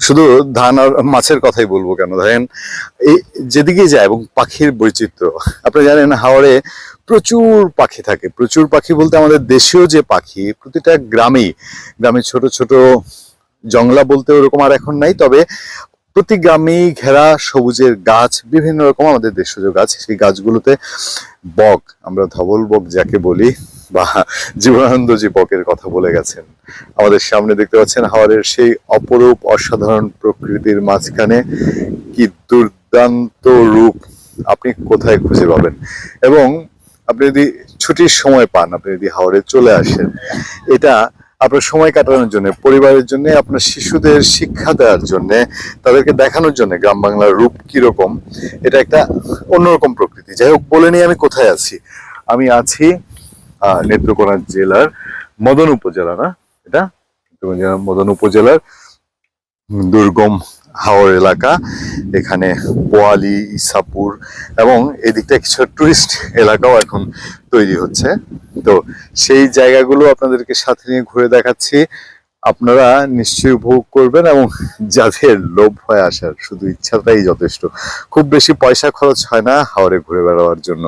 শুধু ধান আর মাছের কথাই বলব কেন? ধরেন, এই যেদিকে যায় এবং পাখির বৈচিত্র্য, আপনি জানেন হাওড়ে প্রচুর পাখি থাকে। প্রচুর পাখি বলতে আমাদের দেশীয় যে পাখি, প্রতিটা গ্রামেই গ্রামে ছোট ছোট জংলা বলতে ওরকম আর এখন নাই, তবে প্রতি গ্রামেই ঘেরা সবুজের গাছ, বিভিন্ন রকম আমাদের দেশজ গাছ, সেই গাছগুলোতে বক, আমরা ধবল বক যাকে বলি বা জীবনানন্দ বকের কথা বলে গেছেন। আমাদের সামনে দেখতে পাচ্ছেন হাওড়ের সেই অপরূপ অসাধারণ প্রকৃতির মাঝখানে কি দুর্দান্ত রূপ আপনি কোথায় খুঁজে পাবেন? এবং আপনি যদি ছুটির সময় পান, আপনি যদি হাওড়ে চলে আসেন, এটা আপনার সময় কাটানোর জন্য, পরিবারের জন্য, আপনার শিশুদের শিক্ষা দেওয়ার জন্য, তাদেরকে দেখানোর জন্য গ্রাম বাংলার রূপ কীরকম, এটা একটা অন্যরকম প্রকৃতি। যাই হোক, বলে নিই আমি কোথায় আছি। আমি আছি নেত্রকোনা জেলার মদন উপজেলা, না? এটা? মদন উপজেলার দুর্গম হাওড় এলাকা। এখানে পোয়ালি, ইসাপুর এবং এদিকটা কিছু টুরিস্ট এলাকাও এখন তৈরি হচ্ছে। তো সেই জায়গাগুলো আপনাদেরকে সাথে নিয়ে ঘুরে দেখাচ্ছি। আপনারা নিশ্চয়ই উপভোগ করবেন এবং যাদের লোভ হয়ে আসার, শুধু ইচ্ছাটাই যথেষ্ট। খুব বেশি পয়সা খরচ হয় না হাওড়ে ঘুরে বেড়াবার জন্য।